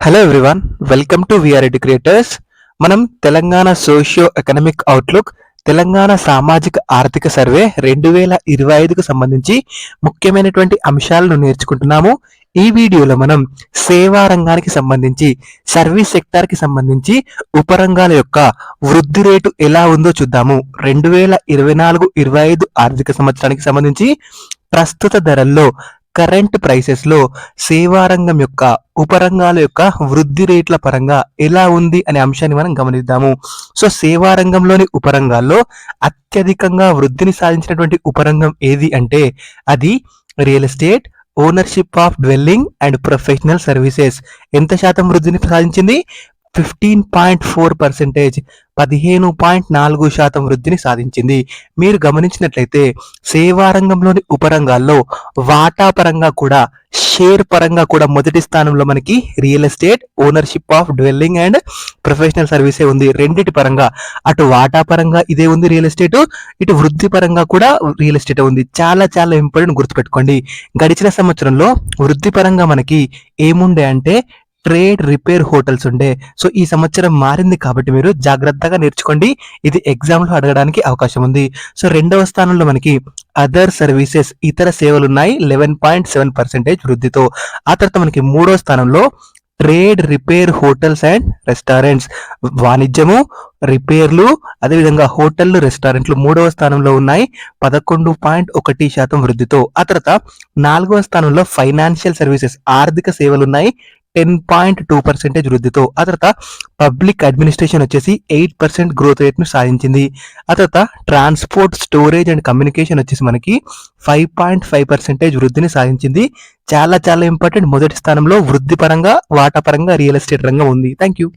Hello everyone welcome to VR educators మనం Telangana socio economic outlook Telangana సామాజిక ఆర్థిక survey రెండు వేల ఇరవై ఐదుకు సంబంధించి ముఖ్యమైనటువంటి అంశాలను నేర్చుకుంటున్నాము. ఈ వీడియోలో మనం సేవా రంగానికి సంబంధించి సర్వీస్ సెక్టార్కి సంబంధించి ఉపరంగాల యొక్క వృద్ధి రేటు ఎలా ఉందో చూద్దాము. రెండు వేల ఇరవై నాలుగు ఇరవై ఐదు ఆర్థిక సంవత్సరానికి సంబంధించి ప్రస్తుత ధరల్లో కరెంట్ ప్రైసెస్లో సేవారంగం యొక్క ఉపరంగాల యొక్క వృద్ధి రేట్ల పరంగా ఎలా ఉంది అనే అంశాన్ని మనం గమనిద్దాము. సో సేవారంగంలోని ఉపరంగాల్లో అత్యధికంగా వృద్ధిని సాధించినటువంటి ఉపరంగం ఏది అంటే అది real estate ownership of dwelling and professional services ఎంత శాతం వృద్ధిని సాధించింది? ఫిఫ్టీన్ పాయింట్ ఫోర్ పర్సెంటేజ్ పదిహేను పాయింట్ నాలుగు శాతం వృద్ధిని సాధించింది. మీరు గమనించినట్లయితే సేవా రంగంలోని ఉపరంగాల్లో వాటా పరంగా కూడా షేర్ పరంగా కూడా మొదటి స్థానంలో మనకి real estate ownership of dwelling and professional సర్వీసే ఉంది. రెండిటి పరంగా అటు వాటా పరంగా ఇదే ఉంది రియల్ ఎస్టేట్ ఇటు వృద్ధి పరంగా కూడా రియల్ ఎస్టేట్ ఉంది. చాలా చాలా ఇంపార్టెంట్ గుర్తుపెట్టుకోండి. గడిచిన సంవత్సరంలో వృద్ధి పరంగా మనకి ఏముండే అంటే ట్రేడ్ రిపేర్ హోటల్స్ ఉండే. సో ఈ సంవత్సరం మారింది కాబట్టి మీరు జాగ్రత్తగా నేర్చుకోండి. ఇది ఎగ్జామ్లో అడగడానికి అవకాశం ఉంది. సో రెండవ స్థానంలో మనకి అదర్ సర్వీసెస్ ఇతర సేవలు ఉన్నాయి లెవెన్ పాయింట్ సెవెన్ పర్సెంటేజ్ వృద్ధితో. ఆ తర్వాత మనకి మూడో స్థానంలో trade repair hotels and restaurants. వాణిజ్యము రిపేర్లు అదేవిధంగా హోటళ్ళు రెస్టారెంట్లు మూడవ స్థానంలో ఉన్నాయి. పదకొండు పాయింట్ ఒకటి శాతం వృద్ధితో. ఆ తర్వాత నాలుగవ స్థానంలో ఫైనాన్షియల్ సర్వీసెస్ ఆర్థిక సేవలు ఉన్నాయి టెన్ పాయింట్ టూ పర్సెంటేజ్ వృద్ధితో ఆ తర్వాత పబ్లిక్ అడ్మినిస్ట్రేషన్ వచ్చేసి ఎయిట్ పర్సెంట్ గ్రోత్ రేట్ను సాధించింది. ఆ తర్వాత ట్రాన్స్పోర్ట్ స్టోరేజ్ అండ్ కమ్యూనికేషన్ వచ్చేసి మనకి ఫైవ్ పాయింట్ ఫైవ్ పర్సెంటేజ్ వృద్ధిని సాధించింది. చాలా చాలా ఇంపార్టెంట్ మొదటి స్థానంలో వృద్ధి పరంగా వాటా పరంగా రియల్ ఎస్టేట్ రంగం ఉంది. Thank you